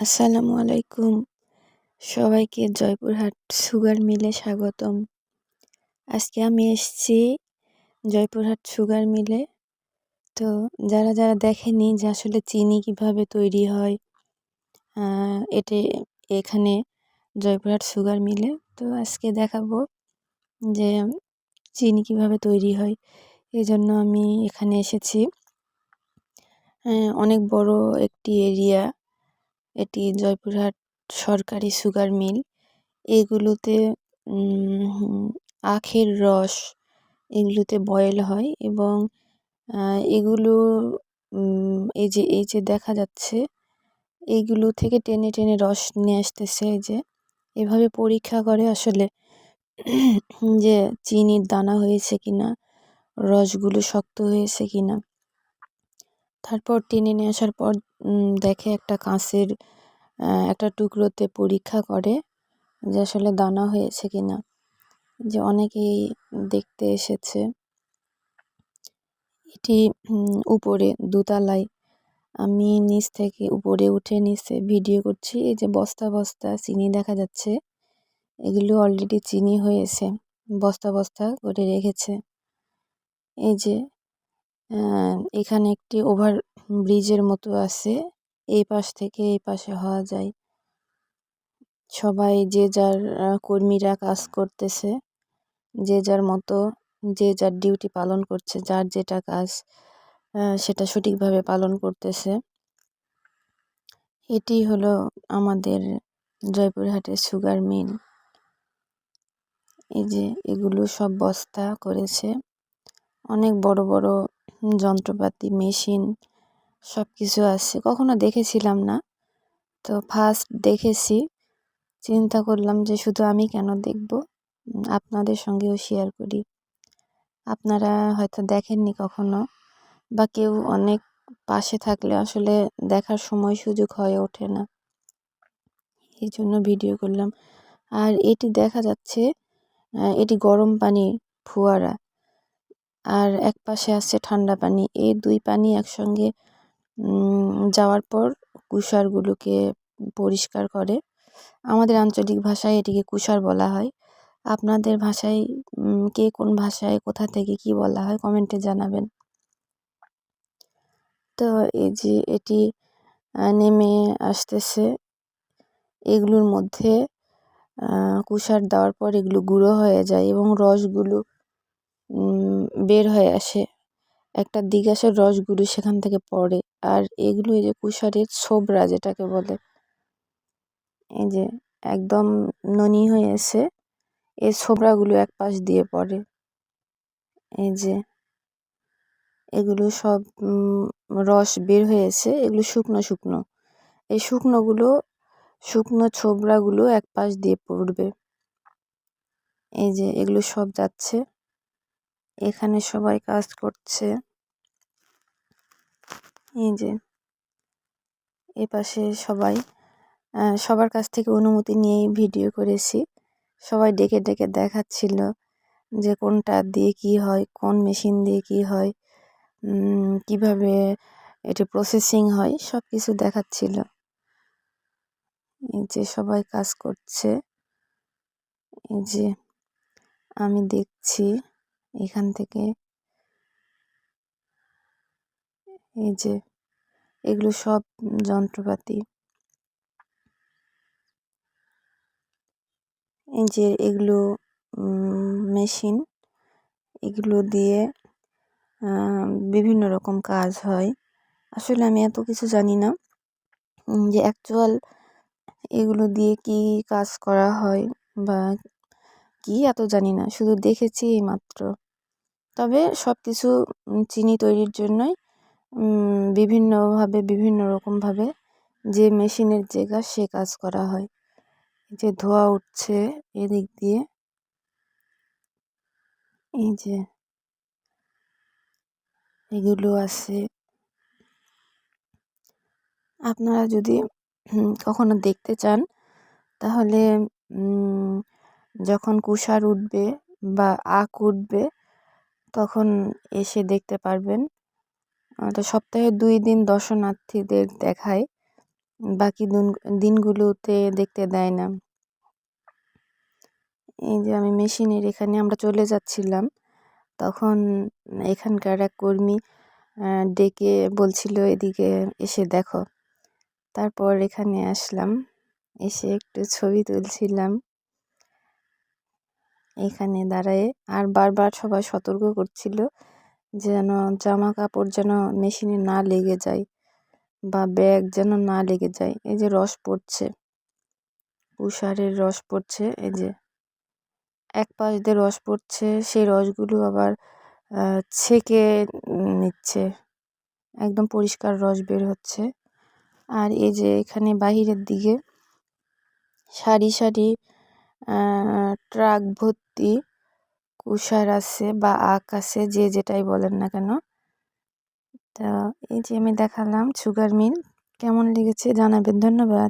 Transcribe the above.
আসসালামু আলাইকুম। সবাইকে জয়পুরহাট সুগার মিলে স্বাগতম। আজকে আমি এসেছি জয়পুরহাট সুগার মিলে। তো যারা যারা দেখেনি যে আসলে চিনি কীভাবে তৈরি হয় এটি এখানে জয়পুরহাট সুগার মিলে। তো আজকে দেখাবো যে চিনি কীভাবে তৈরি হয়। এই জন্য আমি এখানে এসেছি। অনেক বড় একটি এরিয়া। এটি জয়পুরহাট সরকারি সুগার মিল। এগুলোতে আখের রস এগুলোতে বয়েল হয় এবং এগুলো এই যে এই যে দেখা যাচ্ছে এইগুলো থেকে টেনে টেনে রস নিয়ে আসতেছে এই যে। এভাবে পরীক্ষা করে আসলে, যে, চিনির দানা হয়েছে কিনা, রসগুলো শক্ত হয়েছে কিনা। তারপর টেনে নিয়ে আসার পর দেখে একটা কাঁচের একটা টুকরোতে পরীক্ষা করে যে আসলে দানা হয়েছে কি না যে অনেকেই দেখতে এসেছে এটি উপরে দোতলায়। আমি নিচ থেকে উপরে উঠে নিচে ভিডিও করছি, এই যে বস্তা বস্তা চিনি দেখা যাচ্ছে। এগুলো অলরেডি চিনি হয়েছে, বস্তা বস্তা করে রেখেছে। এই যে এখানে একটি ওভার ব্রিজের মতো আছে। এই পাশ থেকে এই পাশে হওয়া যায়। সবাই যে যার কর্মীরা কাজ করতেছে, যে যার মতো, যে যার ডিউটি পালন করছে, যার যেটা কাজ সেটা সঠিকভাবে পালন করতেছে। এটি হলো আমাদের জয়পুরহাটের সুগার মিল। এই যে এগুলো সব বস্তা করেছে। অনেক বড় বড় যন্ত্রপাতি, মেশিন সব কিছু আছে। কখনো দেখেছিলাম না। তো ফার্স্ট দেখেছি। চিন্তা করলাম যে শুধু আমি কেন দেখব? আপনাদের সঙ্গেও শেয়ার করি। আপনারা হয়তো দেখেননি কখনো বা কেউ অনেক পাশে থাকলে আসলে দেখার সময় সুযোগ হয়ে ওঠে না। এই জন্য ভিডিও করলাম। আর এটি দেখা যাচ্ছে এটি গরম পানি ফুয়ারা। আর এক পাশে আছে ঠান্ডা পানি। এই দুই পানি একসঙ্গে যাওয়ার পর কুষারগুলোকে পরিষ্কার করে। আমাদের আঞ্চলিক ভাষায় এটিকে কুষার বলা হয়। আপনাদের ভাষায় কে কোন ভাষায়, কোথা থেকে কি বলা হয় কমেন্টে জানাবেন। তো এই যে এটি নেমে আসতেছে। এগুলোর মধ্যে কুষার দেওয়ার পর এগুলো গুঁড়ো হয়ে যায় এবং রসগুলো বের হয়ে আসে। একটা দিগাসের রসগুলো সেখান থেকে পড়ে। আর এগুলো এই যে কুষারের ছোবরা যেটাকে বলে, এই যে একদম ননি হয়ে এসে এই ছোবরাগুলো এক পাশ দিয়ে পড়ে। এই যে এগুলো সব রস বের হয়েছে এগুলো শুকনো শুকনো। এই শুকনোগুলো, শুকনো ছোবরাগুলো এক পাশ দিয়ে পড়বে। এই যে এগুলো সব যাচ্ছে। এখানে সবাই কাজ করছে। এই যে, এ পাশে সবাই সবার কাছ থেকে অনুমতি নিয়েই ভিডিও করেছি। সবাই ডেকে ডেকে দেখাচ্ছিল যে কোনটা দিয়ে কি হয়, কোন মেশিন দিয়ে কি হয় কীভাবে এটি প্রসেসিং হয় সব কিছু দেখাচ্ছিল। এই যে সবাই কাজ করছে। এই যে আমি দেখছি। এখান থেকে এই যে এগুলো সব যন্ত্রপাতি। এই যে এগুলো মেশিন, এগুলো দিয়ে বিভিন্ন রকম কাজ হয়। আসলে আমি এত কিছু জানি না, যে অ্যাকচুয়াল এগুলো দিয়ে কি কাজ করা হয় বা কি এত জানি না, শুধু দেখেছি এই মাত্র। তবে সব কিছু চিনি তৈরির জন্যই বিভিন্নভাবে, বিভিন্ন রকমভাবে যে মেশিনের যে কাজ, সে কাজ করা হয়। যে ধোয়া উঠছে এদিক দিয়ে। এই যে এগুলো আছে। আপনারা যদি কখনো দেখতে চান, তাহলে যখন কুষার উঠবে বা আখ উঠবে, তখন এসে দেখতে পারবেন। তো সপ্তাহে দুই দিন দর্শনার্থীদের দেখায়, বাকি দিন, দিনগুলোতে দেখতে দেয় না। এই যে আমি মেশিনের এখানে আমরা চলে যাচ্ছিলাম, তখন এখানকার এক কর্মী ডেকে বলছিল এদিকে এসে দেখো। তারপর এখানে আসলাম, এসে একটু ছবি তুলছিলাম। এখানে দাঁড়ায়ে আর বারবার সবাই সতর্ক করছিল যেন জামা কাপড় যেন মেশিনে না লেগে যায় বা ব্যাগ যেন না লেগে যায়। এই যে রস পড়ছে উষারের রস পড়ছে, এই যে এক পাশ দিয়ে রস পড়ছে, সেই রসগুলো আবার ছেঁকে নিচ্ছে, একদম পরিষ্কার রস বের হচ্ছে। আর এই যে এখানে বাহিরের দিকে সারি সারি ট্রাক ভর্তি কুষার আছে বা আখ আছে, যে যেটাই বলেন না কেন। তা এই যে আমি দেখালাম, সুগার মিল, কেমন লেগেছে জানাবেন, ধন্যবাদ।